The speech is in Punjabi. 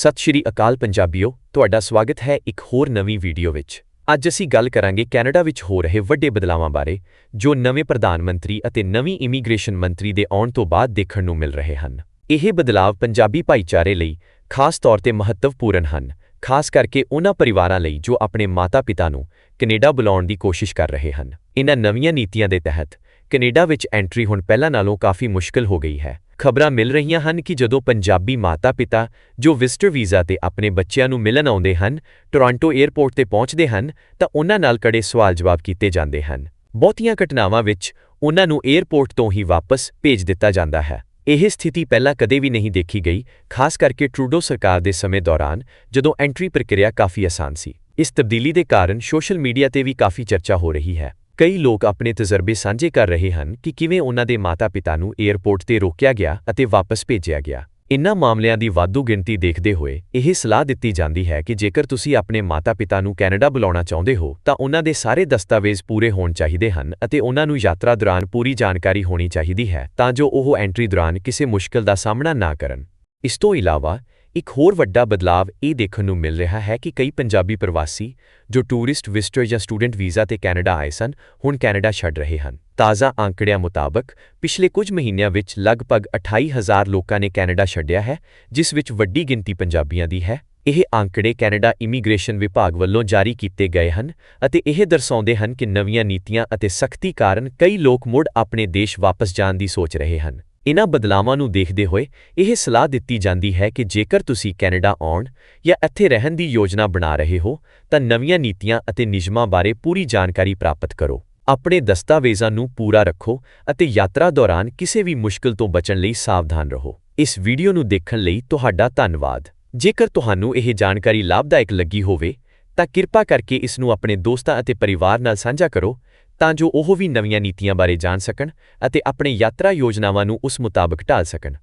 ਸਤਿ ਸ਼੍ਰੀ ਅਕਾਲ ਪੰਜਾਬੀਓ, ਤੁਹਾਡਾ ਸਵਾਗਤ ਹੈ ਇੱਕ ਹੋਰ ਨਵੀਂ ਵੀਡੀਓ ਵਿੱਚ। ਅੱਜ ਅਸੀਂ ਗੱਲ ਕਰਾਂਗੇ ਕੈਨੇਡਾ ਵਿੱਚ ਹੋ ਰਹੇ ਵੱਡੇ ਬਦਲਾਵਾਂ ਬਾਰੇ, ਜੋ ਨਵੇਂ ਪ੍ਰਧਾਨ ਮੰਤਰੀ ਅਤੇ ਨਵੀਂ ਇਮੀਗ੍ਰੇਸ਼ਨ ਮੰਤਰੀ ਦੇ ਆਉਣ ਤੋਂ ਬਾਅਦ ਦੇਖਣ ਨੂੰ ਮਿਲ ਰਹੇ ਹਨ। ਇਹ ਬਦਲਾਵ ਪੰਜਾਬੀ ਭਾਈਚਾਰੇ ਲਈ ਖਾਸ ਤੌਰ ਤੇ ਮਹੱਤਵਪੂਰਨ ਹਨ, ਖਾਸ ਕਰਕੇ ਉਹਨਾਂ ਪਰਿਵਾਰਾਂ ਲਈ ਜੋ ਆਪਣੇ ਮਾਤਾ-ਪਿਤਾ ਨੂੰ ਕੈਨੇਡਾ ਬੁਲਾਉਣ ਦੀ ਕੋਸ਼ਿਸ਼ ਕਰ ਰਹੇ ਹਨ। ਇਹਨਾਂ ਨਵੀਆਂ ਨੀਤੀਆਂ ਦੇ ਤਹਿਤ ਕੈਨੇਡਾ ਵਿੱਚ ਐਂਟਰੀ ਹੁਣ ਪਹਿਲਾਂ ਨਾਲੋਂ ਕਾਫੀ ਮੁਸ਼ਕਲ ਹੋ ਗਈ ਹੈ। ਖਬਰਾਂ ਮਿਲ ਰਹੀਆਂ ਹਨ ਕਿ ਜਦੋਂ ਪੰਜਾਬੀ ਮਾਤਾ-ਪਿਤਾ, ਜੋ ਵਿਜ਼ਟਰ ਵੀਜ਼ਾ ਤੇ ਆਪਣੇ ਬੱਚਿਆਂ ਨੂੰ ਮਿਲਣ ਆਉਂਦੇ ਹਨ, ਟੋਰਾਂਟੋ 에ਅਰਪੋਰਟ ਤੇ ਪਹੁੰਚਦੇ ਹਨ, ਤਾਂ ਉਹਨਾਂ ਨਾਲ ਕੜੇ ਸਵਾਲ-ਜਵਾਬ ਕੀਤੇ ਜਾਂਦੇ ਹਨ। ਬਹੁਤੀਆਂ ਘਟਨਾਵਾਂ ਵਿੱਚ ਉਹਨਾਂ ਨੂੰ 에ਅਰਪੋਰਟ ਤੋਂ ਹੀ ਵਾਪਸ ਭੇਜ ਦਿੱਤਾ ਜਾਂਦਾ ਹੈ। ਇਹ ਸਥਿਤੀ ਪਹਿਲਾਂ ਕਦੇ ਵੀ ਨਹੀਂ ਦੇਖੀ ਗਈ, ਖਾਸ ਕਰਕੇ ਟਰੂਡੋ ਸਰਕਾਰ ਦੇ ਸਮੇਂ ਦੌਰਾਨ, ਜਦੋਂ ਐਂਟਰੀ ਪ੍ਰਕਿਰਿਆ ਕਾਫੀ ਆਸਾਨ ਸੀ। ਇਸ ਤਬਦੀਲੀ ਦੇ ਕਾਰਨ ਸੋਸ਼ਲ ਮੀਡੀਆ ਤੇ ਵੀ ਕਾਫੀ ਚਰਚਾ ਹੋ ਰਹੀ ਹੈ। ਕਈ ਲੋਕ ਆਪਣੇ ਤਜਰਬੇ ਸਾਂਝੇ ਕਰ ਰਹੇ ਹਨ ਕਿ ਕਿਵੇਂ ਉਹਨਾਂ ਦੇ ਮਾਤਾ-ਪਿਤਾ ਨੂੰ 에ਅਰਪੋਰਟ ਤੇ ਰੋਕਿਆ ਗਿਆ ਅਤੇ ਵਾਪਸ ਭੇਜਿਆ ਗਿਆ। ਇਨ੍ਹਾਂ ਮਾਮਲਿਆਂ ਦੀ ਵਾਧੂ ਗਿਣਤੀ ਦੇਖਦੇ ਹੋਏ ਇਹ ਸਲਾਹ ਦਿੱਤੀ ਜਾਂਦੀ ਹੈ ਕਿ ਜੇਕਰ ਤੁਸੀਂ ਆਪਣੇ ਮਾਤਾ-ਪਿਤਾ ਨੂੰ ਕੈਨੇਡਾ ਬੁਲਾਉਣਾ ਚਾਹੁੰਦੇ ਹੋ, ਤਾਂ ਉਹਨਾਂ ਦੇ ਸਾਰੇ ਦਸਤਾਵੇਜ਼ ਪੂਰੇ ਹੋਣ ਚਾਹੀਦੇ ਹਨ ਅਤੇ ਉਹਨਾਂ ਨੂੰ ਯਾਤਰਾ ਦੌਰਾਨ ਪੂਰੀ ਜਾਣਕਾਰੀ ਹੋਣੀ ਚਾਹੀਦੀ ਹੈ ਤਾਂ ਜੋ ਉਹ ਐਂਟਰੀ ਦੌਰਾਨ ਕਿਸੇ ਮੁਸ਼ਕਲ ਦਾ ਸਾਹਮਣਾ ਨਾ ਕਰਨ। ਇਸ ਤੋਂ ਇਲਾਵਾ, ਇੱਕ ਹੋਰ ਵੱਡਾ ਬਦਲਾਵ ਇਹ ਦੇਖਣ ਨੂੰ ਮਿਲ ਰਿਹਾ ਹੈ ਕਿ ਕਈ ਪੰਜਾਬੀ ਪ੍ਰਵਾਸੀ ਜੋ ਟੂਰਿਸਟ ਵਿਜ਼ਟਰ ਜਾਂ ਸਟੂਡੈਂਟ ਵੀਜ਼ਾ ਤੇ ਕੈਨੇਡਾ ਆਏ ਸਨ, ਹੁਣ ਕੈਨੇਡਾ ਛੱਡ ਰਹੇ ਹਨ। ਤਾਜ਼ਾ ਅੰਕੜਿਆਂ ਮੁਤਾਬਕ, ਪਿਛਲੇ ਕੁਝ ਮਹੀਨਿਆਂ ਵਿੱਚ ਲਗਭਗ 28000 ਲੋਕਾਂ ਨੇ ਕੈਨੇਡਾ ਛੱਡਿਆ ਹੈ, ਜਿਸ ਵਿੱਚ ਵੱਡੀ ਗਿਣਤੀ ਪੰਜਾਬੀਆਂ ਦੀ ਹੈ। ਇਹ ਆંકੜੇ ਕੈਨੇਡਾ ਇਮੀਗ੍ਰੇਸ਼ਨ ਵਿਭਾਗ ਵੱਲੋਂ ਜਾਰੀ ਕੀਤੇ ਗਏ ਹਨ ਅਤੇ ਇਹ ਦਰਸਾਉਂਦੇ ਹਨ ਕਿ ਨਵੀਆਂ ਨੀਤੀਆਂ ਅਤੇ ਸਖਤੀ ਕਾਰਨ ਕਈ ਲੋਕ ਮੁੜ ਆਪਣੇ ਦੇਸ਼ ਵਾਪਸ ਜਾਣ ਦੀ ਸੋਚ ਰਹੇ ਹਨ। ਇਨ੍ਹਾਂ ਬਦਲਾਵਾਂ ਨੂੰ ਦੇਖਦੇ ਹੋਏ ਇਹ ਸਲਾਹ ਦਿੱਤੀ ਜਾਂਦੀ ਹੈ ਕਿ ਜੇਕਰ ਤੁਸੀਂ ਕੈਨੇਡਾ ਆਉਣ ਜਾਂ ਇੱਥੇ ਰਹਿਣ ਦੀ ਯੋਜਨਾ ਬਣਾ ਰਹੇ ਹੋ, ਤਾਂ ਨਵੀਆਂ ਨੀਤੀਆਂ ਅਤੇ ਨਿਯਮਾਂ ਬਾਰੇ ਪੂਰੀ ਜਾਣਕਾਰੀ ਪ੍ਰਾਪਤ ਕਰੋ। ਆਪਣੇ ਦਸਤਾਵੇਜ਼ਾਂ ਨੂੰ ਪੂਰਾ ਰੱਖੋ ਅਤੇ ਯਾਤਰਾ ਦੌਰਾਨ ਕਿਸੇ ਵੀ ਮੁਸ਼ਕਲ ਤੋਂ ਬਚਣ ਲਈ ਸਾਵਧਾਨ ਰਹੋ। ਇਸ ਵੀਡੀਓ ਨੂੰ ਦੇਖਣ ਲਈ ਤੁਹਾਡਾ ਧੰਨਵਾਦ। ਜੇਕਰ ਤੁਹਾਨੂੰ ਇਹ ਜਾਣਕਾਰੀ ਲਾਭਦਾਇਕ ਲੱਗੀ ਹੋਵੇ, ਤਾਂ ਕਿਰਪਾ ਕਰਕੇ ਇਸ ਨੂੰ ਆਪਣੇ ਦੋਸਤਾਂ ਅਤੇ ਪਰਿਵਾਰ ਨਾਲ ਸਾਂਝਾ ਕਰੋ ਤਾਂ ਜੋ ਉਹ ਵੀ ਨਵੀਆਂ ਨੀਤੀਆਂ ਬਾਰੇ ਜਾਣ ਸਕਣ ਅਤੇ ਆਪਣੇ ਯਾਤਰਾ ਯੋਜਨਾਵਾਂ ਨੂੰ ਉਸ ਮੁਤਾਬਕ ਢਾਲ ਸਕਣ।